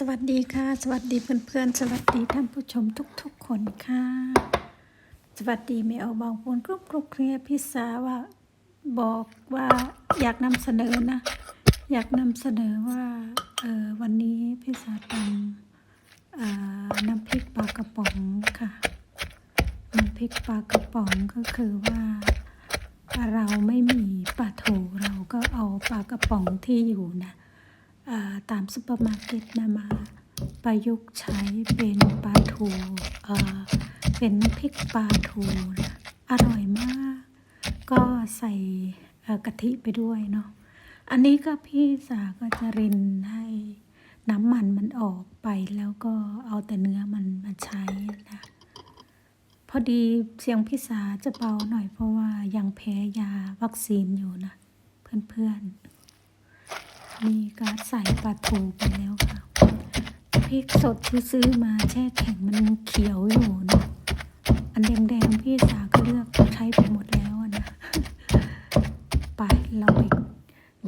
สวัสดีค่ะ สวัสดีเพื่อนๆ สวัสดีท่านผู้ชมทุกๆคนค่ะ สวัสดีไม่เอาบางคนกรุบกรุบเคลียพิสาว่าบอกว่าอยากนำเสนอนะ อยากนำเสนอว่าเออวันนี้พิสาทำน้ำพริกปลากระป๋องค่ะน้ำพริกปลากระป๋องก็คือว่าเราไม่มีปลาทูเราก็เอาปลากระป๋องที่อยู่นะอ่า ตามซุปเปอร์มาร์เก็ตนะมาประยุกต์ใช้เป็นปลาทูเอ่อเป็นน้ำพริกปลาทูนะอร่อยมาก ก็ใส่กะทิไปด้วยเนาะอันนี้ก็พี่สาก็จะรินให้น้ำมันมันออกไปแล้วก็เอาแต่เนื้อมันมาใช้นะพอดีเสียงพี่สาจะเบาหน่อยเพราะว่ายังแพ้ยาวัคซีนอยู่นะ เพื่อนๆ มีการใส่ปลาทูไปแล้วค่ะ พริกสดที่ซื้อมาแช่แข็งมันเขียวอยู่นะอันแดงๆพี่สาก็เลือกใช้ไปหมดแล้วอะนะ ไปเราไป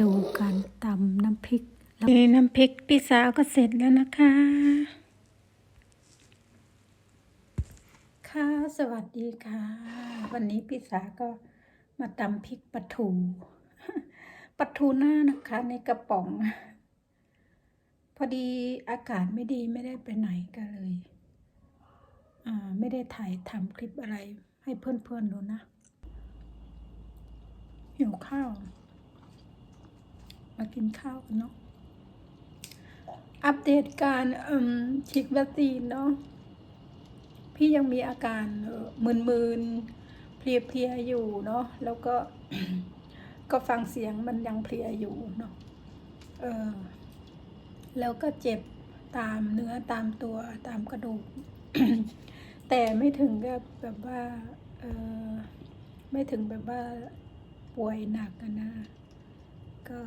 ดูการตำน้ำพริกนี่น้ำพริกพี่สาวก็เสร็จแล้วนะคะ ค่ะสวัสดีค่ะ วันนี้พี่สาก็มาตำพริกปลาทู ปลาทูน้านะคะในกระป๋อง พอดีอากาศไม่ดีไม่ได้ไปไหนก็เลย อ่า ไม่ได้ถ่ายทำคลิปอะไรให้เพื่อนๆดูนะ หิวข้าว มากินข้าวกันเนาะอัปเดตการอืมฉีดวัคซีนเนาะพี่ยังมีอาการมึนๆเพลียๆอยู่เนาะแล้วก็ ก็ฟังเสียงมันยังเพลียอยู่เนาะเออแล้วก็เจ็บตามเนื้อตามตัวตามกระดูก แต่ไม่ถึงกับแบบว่าเออไม่ถึงแบบว่าป่วยหนักนะก็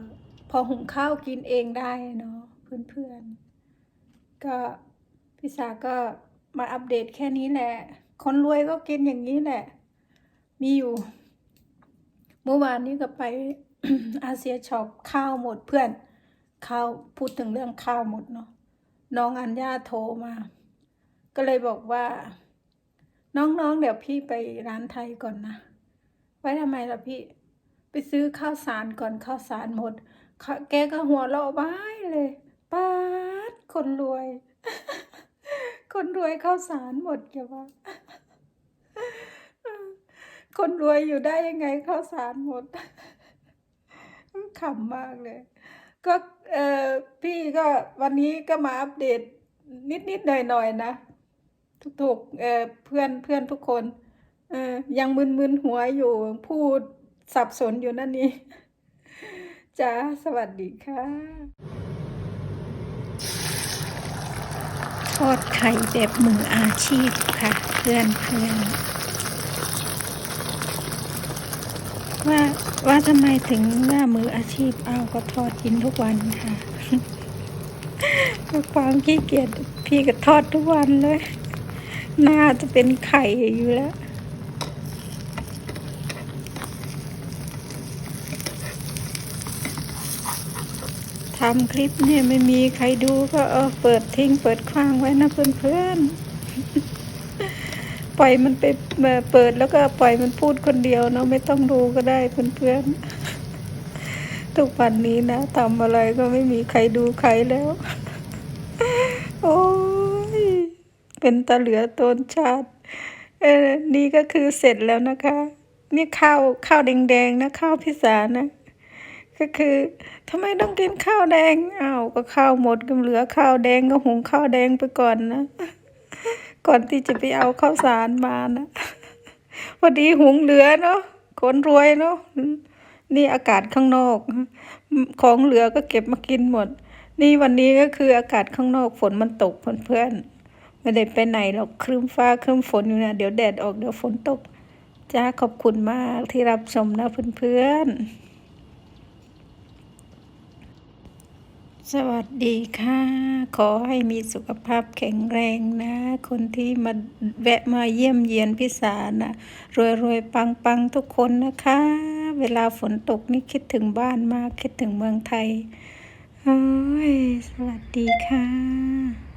พอหุงข้าวกินเองได้เนาะเพื่อนๆ ก็พี่สาก็มาอัปเดตแค่นี้แหละ คนรวยก็กินอย่างนี้แหละ มีอยู่ มื่อวานนี้ก็ไปอาเซียช็อปข้าวหมดเพื่อนข้าวพูดถึงเรื่องข้าวหมดเนาะน้องอัญญาโทรมา ก็เลยบอกว่า น้องๆ เดี๋ยวพี่ไปร้านไทยก่อนนะ ไว้ทำไมล่ะพี่ไปซื้อข้าวสารก่อนข้าวสารหมด แกก็หัวเราะว้ายเลยป้าดคนรวย คนรวยข้าวสารหมดแกว่า คนรวยอยู่ได้ยังไงข้าวสารหมดขำมากเลย ก็เออพี่ก็วันนี้ก็มาอัปเดตนิดๆหน่อยๆนะทุกๆเออเพื่อนเพื่อนทุกคนเออยังมึนๆหัวอยู่พูดสับสนอยู่นั่นนี่จ้าสวัสดีค่ะทอดไข่แบบมืออาชีพค่ะ เพื่อนเพื่อน ว่าว่าทำไมถึงหน้ามืออาชีพเอาก็ทอดกินทุกวันค่ะก็ความขี้เกียจพี่ก็ทอดทุกวันเลยหน้าจะเป็นไข่อยู่แล้วทำคลิปเนี่ยไม่มีใครดูก็เออเปิดทิ้งเปิดคว้างไว้นะเพื่อนๆ ปล่อยมันไปเอ่อเปิดแล้วก็ปล่อยมันพูดคนเดียวเนาะไม่ต้องดูก็ได้เพื่อนๆทุกวันนี้นะทำอะไรก็ไม่มีใครดูใครแล้ว โอ้ยเป็นตาเหลือตนชาติเออนี่ก็คือเสร็จแล้วนะคะ นี่ข้าวข้าวแดงๆนะข้าวพิสานะก็คือทำไมต้องกินข้าวแดงอ้าวก็ข้าวหมดก็เหลือข้าวแดงก็หุงข้าวแดงไปก่อนนะ ก่อนที่จะไปเอาข้าวสารมานะพอดีหุงเหลือเนาะคนรวยเนาะนี่อากาศข้างนอก ของเหลือก็เก็บมากินหมด นี่วันนี้ก็คืออากาศข้างนอกฝนมันตกเพื่อนๆไม่ได้ไปไหนหรอกครึ้มฟ้าครึ้มฝนอยู่นะเดี๋ยวแดดออกเดี๋ยวฝนตกจ้าขอบคุณมากที่รับชมนะเพื่อนๆ สวัสดีค่ะ ขอให้มีสุขภาพแข็งแรงนะ คนที่มาแวะมาเยี่ยมเยียนพิสานะรวยรวยปังปังทุกคนนะคะ เวลาฝนตกนี่คิดถึงบ้านมากคิดถึงเมืองไทย โอ้ย สวัสดีค่ะ